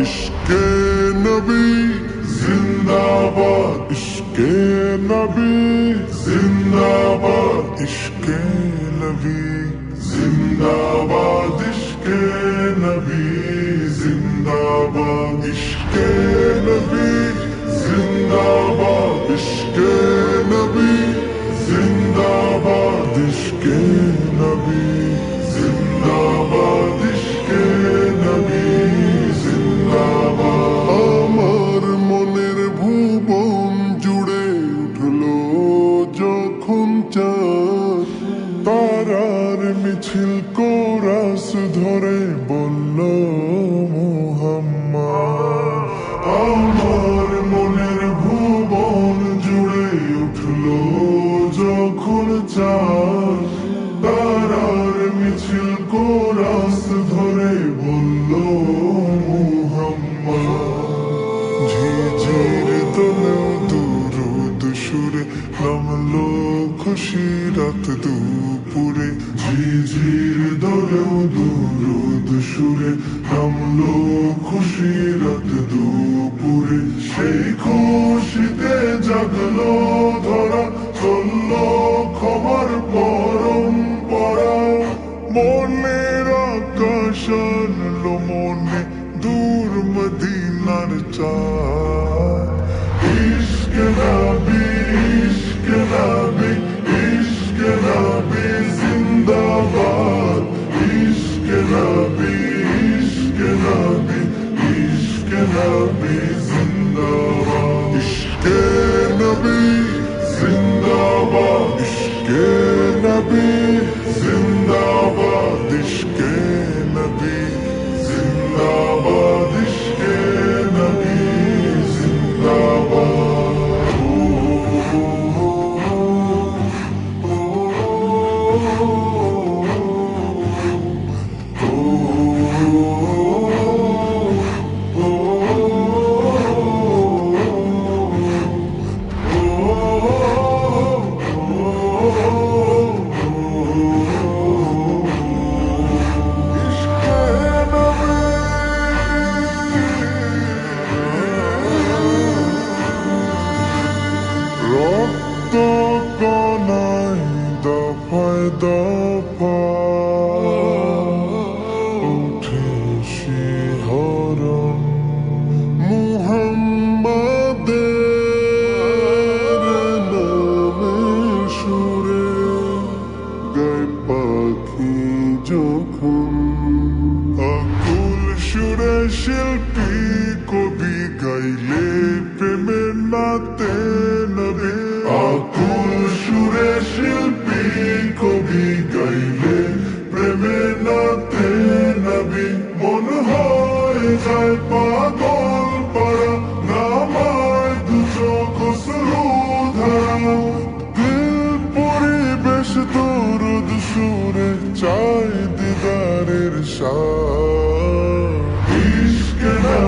عشق نبی زندہ باد، عشق نبی زندہ باد، عشق نبی زندہ باد، عشق نبی زندہ باد، عشق نبی زندہ باد، عشق نبی زندہ باد، عشق نبی খুশি রাত দুপুরে। ঝিঝির দোলেও দুরুদ সুরে নামলো খুশি রাত দুপুরে। সেই খুশিতে জাগলো ধরা চলল খবর পরম্পরা। মনের আকাশ মনে দূর মদিনার চাঁদ। cannot be. কনাই দফায় দফায় উঠে শিহরণ মুহাম্মাদের নামে সুরে গায় পাখি যখন আকুল সুরে শিল্পী কবি গাইলে প্রেমের যায় পাগল পারা নামায় দু চোখ শুরু ধারা। দিল পরিবেশ দরুদ সুরে চাই দিদারের শাহ ইশক নবী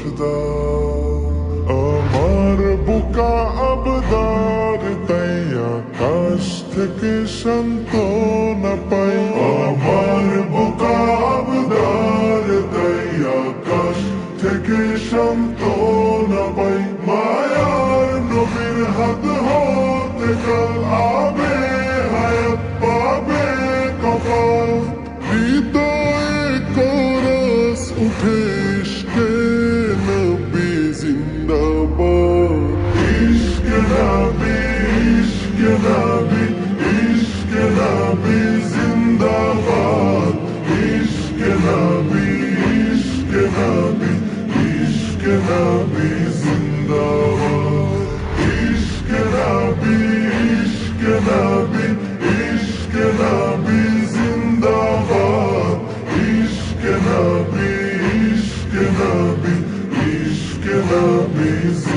রুশদা। আমার বুকা আবদার তাইয়া কাশ থেকে শান্ত না পাই। আমার বুকা আবদার তাইয়া কাশ থেকে শান্ত না পাই। মায়ার নবীর হাত হতে কাল আবে, হায়াত পাবে কপাল। হৃদয়ে করস উঠে me